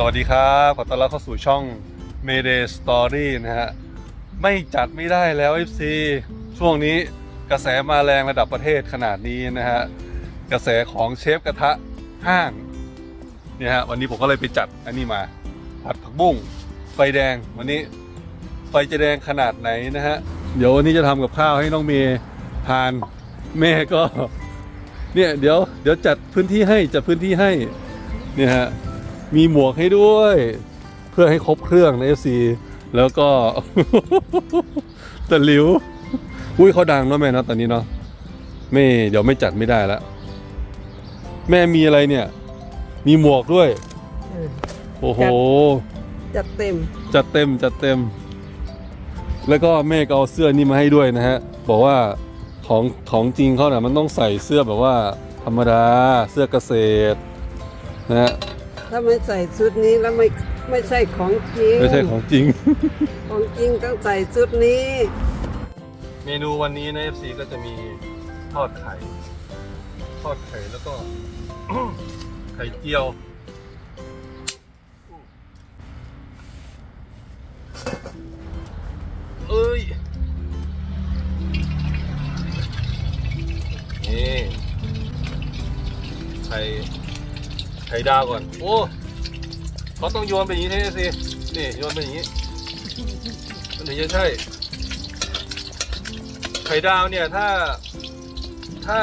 สวัสดีครับ ขอต้อนรับเข้าสู่ช่อง Mayday Story นะฮะ ไม่จัดไม่ได้แล้ว FC ช่วงนี้กระแสมาแรงระดับประเทศขนาดนี้นะฮะ กระแสของเชฟกระทะห้างเนี่ยฮะวันนี้ผมก็เลยไปจัดอันนี้มาผัดผักบุ้งไฟแดงวันนี้ไฟจะแดงขนาดไหนนะฮะ เดี๋ยววันนี้จะทำกับข้าวให้น้องเมย์ทานแม่ก็ เนี่ยเดี๋ยวเดี๋ยวจัดพื้นที่ให้จัดพื้นที่ให้เนี่ยฮะ มีหมวกให้ด้วย เพื่อให้ครบเครื่องใน FC แล้วก็ ตะหลิว อุ้ยเขาดังเนาะแม่เนาะตอนนี้เนาะไม่เดี๋ยวไม่จัดไม่ได้แล้วแม่มีอะไรเนี่ย มีหมวกด้วย เออโอ้โห จัดเต็ม จัดเต็มจัดเต็ม แล้วก็แม่ก็เอาเสื้อนี่มาให้ด้วยนะฮะ บอกว่าของของจริงเขาเนี่ยมันต้องใส่เสื้อแบบว่าธรรมดา เสื้อเกษตรนะฮะ ถ้าไม่ใส่ชุดนี้แล้วไม่ไม่ใช่ของจริง ไม่ใช่ของจริง ของจริงต้องใส่ชุดนี้ เมนูวันนี้ใน FC ก็จะมีทอดไข่ ทอดไข่แล้วก็ ไข่เจียว เอ้ย นี่ ไข่ ไข่ดาวก่อน โอ้เขาต้องโยนไปอย่างนี้ใช่ไหมสิ นี่โยนไปอย่างนี้มันถึงจะใช่ ไข่ดาวเนี่ยถ้า ถ้า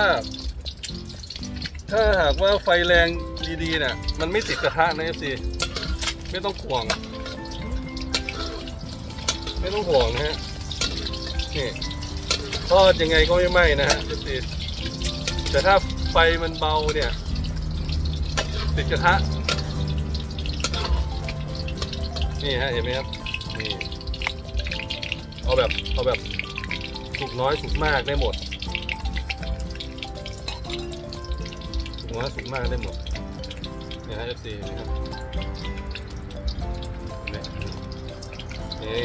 ถ้าหากว่าไฟแรงดีๆเนี่ยมันไม่ติดกระทะนะเอฟซีไม่ต้องห่วง ไม่ต้องห่วงนะฮะ นี่ทอดยังไงก็ไม่ไหม้นะฮะเอฟซีแต่ถ้าไฟมันเบาเนี่ย ติดกระทะ นี่ฮะเห็นไหมครับ นี่ เอาแบบ เอาแบบสุกน้อยสุกมากได้หมด สุกน้อยสุกมากได้หมดเนี่ยฮะ FC นะครับเห็นไหมนี่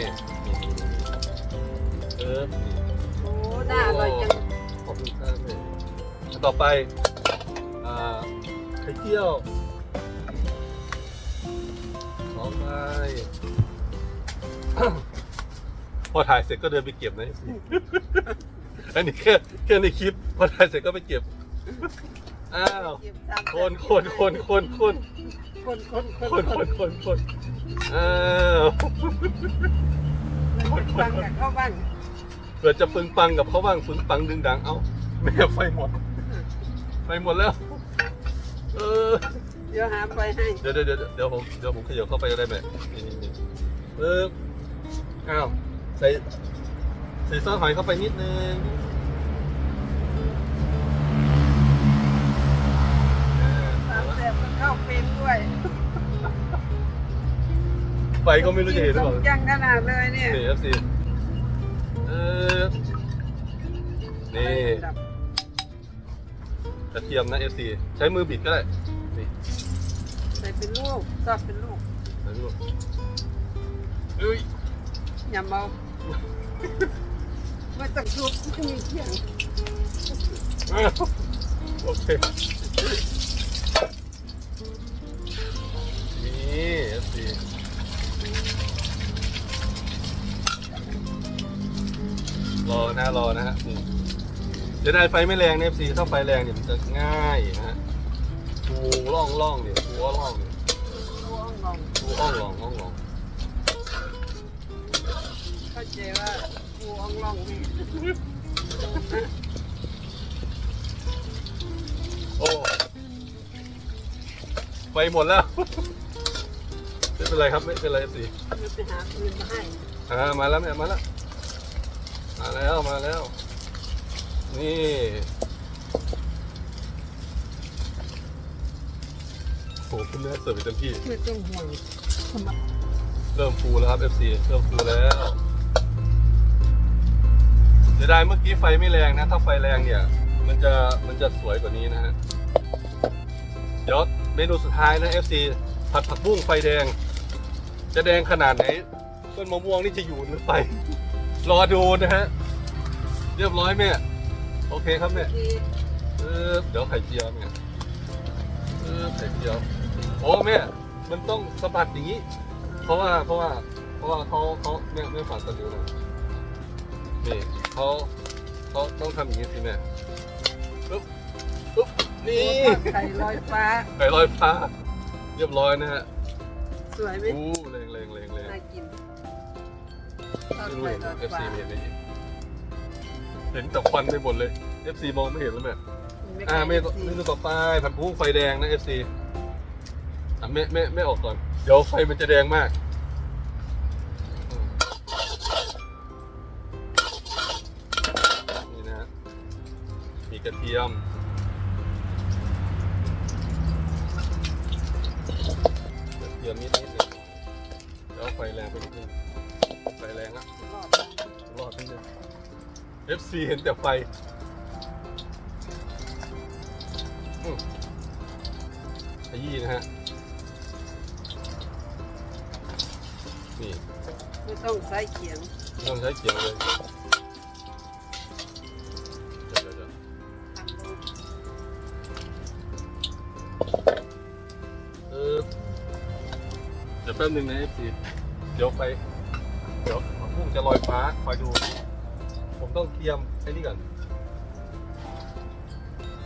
นี่นี่นี่เออนี่โอ้น่าอร่อยจังขอบคุณครับเลยอันต่อไปอ่าไข่เจียว พอถ่ายเสร็จก็เดินไปเก็บนะ อันนี้แค่แค่ในคลิป พอถ่ายเสร็จก็ไปเก็บ อ้าว เก็บตามคนคนคนคนคนคนคนคคนนคนคนคนอ้าวคนฟังกับเข้าบ้านเผื่อจะปึงปังกับเขาบ้างปึงปังดึงดัง เอ้าแม่ไฟหมด ไฟหมดแล้ว เออ เดี๋ยวหาไปให้เดี๋ยวเดี๋ยวเดี๋ยวเดี๋ยวผมเดี๋ยวผมขยับเข้าไปก็ได้ไหมนี่นี่นี่ปึ๊บอ้าว ใส่ใส่ซอสหอยเข้าไปนิดนึงเออตามแซ่บก็เข้าเฟรมด้วยไฟก็ไม่รู้จะเห็นหรือเปล่าจังขนาดเลยเนี่ยนี่ครับสิเออนี่ดับกระเทียมนะ FC ใช้มือบิดก็ได้นี่ใส่เป็นลูกทอดเป็นลูกใส่ลูกเอ้ยอย่าเมา ม่ต้องชุบไม่มีเที่ยงโอเค นี่ FC รอนะรอนะฮะจะได้ไฟไม่แรงเนี่ย FC ถ้าไฟแรงเนี่ยมันจะง่ายนะฮะปูล่องล่องเนี่ยปูอ้อล่องเนี่ยร่วงลงปูอ้องล่องอ้องล่อง เข้าใจว่ากูอ่องล่องนี่โอ้ไฟหมดแล้ว ไม่เป็นไรครับ ไม่เป็นไรสิมันไปหาปืนมาให้อ่ามาแล้วแม่มาแล้ว มาแล้วมาแล้ว นี่ โหคุณแม่เสิร์ฟไปเต็มที่ ไม่ต้องห่วงทำไมเริ่มฟูแล้วครับ FC เริ่มฟูแล้วเสียดายเมื่อกี้ไฟไม่แรงนะ ถ้าไฟแรงเนี่ย มันจะมันจะสวยกว่านี้นะฮะเดี๋ยวเมนูสุดท้ายนะ FC ผัดผักบุ้งไฟแดง จะแดงขนาดไหนต้นมะม่วงนี่จะอยู่หรือไป รอดูนะฮะ เรียบร้อยแม่โอเคครับแม่ที่เออเดี๋ยวไข่เจียวแม่เออไข่เจียวโอ้แม่มันต้องสะบัดอย่างนี้ เพราะว่าเพราะว่า เพราะว่าเขาเขาแม่แม่ฝาดตะลิวนะนี่ เขาเขาต้องทำอย่างนี้สิแม่ปึ๊บปึ๊บนี่ไข่ลอยฟ้าไก่ลอยฟ้า เรียบร้อยนะฮะสวยไหมอู้แรงแรงแรงแรงน่ากินทอดไม่รู้ไข่เห็นลอย FC ฟ้าเห็นไหมเห็นแต่ควันไปหมดเลย FC มองไม่เห็นแล้วแม่อ่าเมนูเมนูต่อไปผัดกุ้งไฟแดงนะ FC อะแม่แม่แม่ออกก่อน เดี๋ยวไฟมันจะแดงมาก กระเทียม กระเทียมนิดนิดหนึงแล้วไฟแรงไปนิดนึงไฟแรงอะรอดรอดนิดนึง FC เห็นแต่ไฟอืมขยี้นะฮะ นี่ ไม่ต้องใส่เขียง ไม่ต้องใช้เขียงเลย ป๊บนึงนะ FC เดี๋ยวไป เดี๋ยวพุ่งจะลอยฟ้าคอยดู ผมต้องเตรียมไอ้นี่ก่อน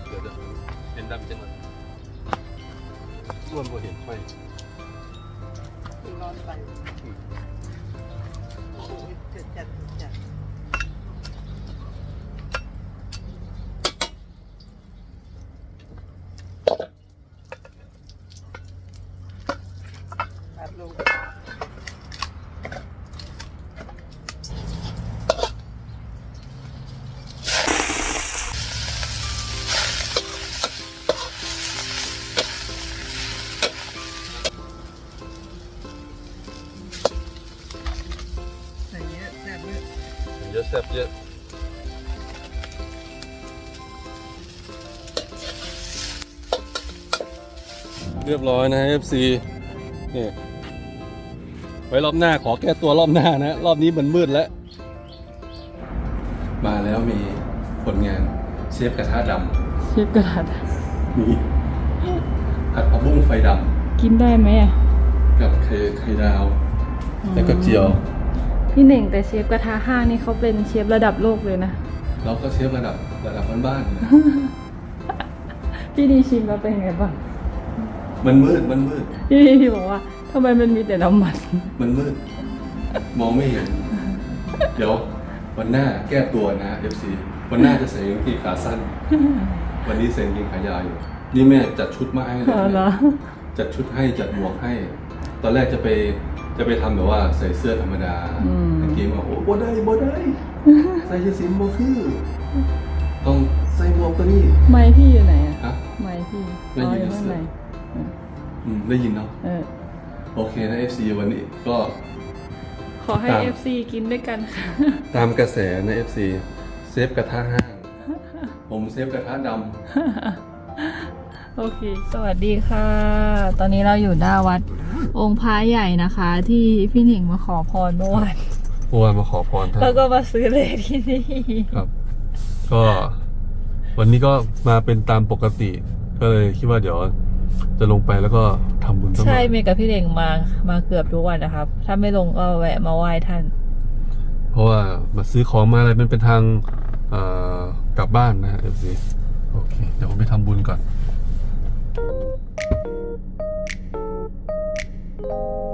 เดี๋ยวเดี๋ยวเห็นดำจังเลยส่วนบ่เห็นไฟรอดไปโอ้โหเกิดจัดจัดตัด เยอะแซ่บเยอะเรียบร้อยนะ FC นี่ไว้รอบหน้าขอแก้ตัวรอบหน้านะ รอบนี้มันมืดแล้ว มาแล้วมีผลงานเชฟกระทะดเชฟกระดาษำมีผัดผักบุ้งไฟดกินได้ไหมอะำกับไข่ไข่ดาว แล้วก็เจียว พี่เน่งแต่เชฟกระทะห้างนี่เขาเป็นเชฟระดับโลกเลยนะแล้วก็เชฟระดับระดับบ้านๆนะพี่ดีชิมแล้วเป็นไงบ้างมันมืดมันมืด พี่ดีบอกว่าทำไมมันมีแต่น้ำมัน มันมืด มองไม่เห็น เดี๋ยว วันหน้าแก้ตัวนะ FC วันหน้าจะใส่กางเกงขาสั้น วันนี้ใส่กางเกงขายาวอยู่ นี่แม่จัดชุดมาให้เลยอ๋อเหรอ จัดชุดให้จัดหมวกให้ ตอนแรกจะไป จะไปทำแบบว่าใส่เสื้อธรรมดาอืม กางเกงว่าโอ้บ่ได้บ่ได้ ใส่จะสินบ่คือ ต้องใส่หมวกตัวนี้ไม้พี่อยู่ไหนอะฮะ ไม้พี่ไม่อ๋ออยู่อยู่ในข้างในเสื้ออืมได้ยินเนาะเออ โอเคนะ FC วันนี้ก็ ขอให้ ตาม FC กินด้วยกันค่ะ ตามกระแสใน FC เซฟกระทะห้าง ผมเซฟกระทะดโอเค สวัสดีค่ะ ตอนนี้เราอยู่หน้าวัด องค์พระใหญ่นะคะ ที่พี่หนิงมาขอพรเมื่อวานำเมื่อวานมาขอพรท่านแล้วก็มาซื้อเลขที่นี่ครับ ก็ วันนี้ก็มาเป็นตามปกติ ก็เลยคิดว่าเดี๋ยวจะลงไปแล้วก็ทำบุญสักหน่ใช่อยเมย์กับพี่เด่งมามาเกือบทุกวันนะครับ ถ้าไม่ลงก็แวะมาไหว้ท่าน เพราะว่ามาซื้อของมาอะไรมันเป็นทางเอ่อกลับบ้านนะฮะ FC โอเค เดี๋ยวผมไปทำบุญก่อน you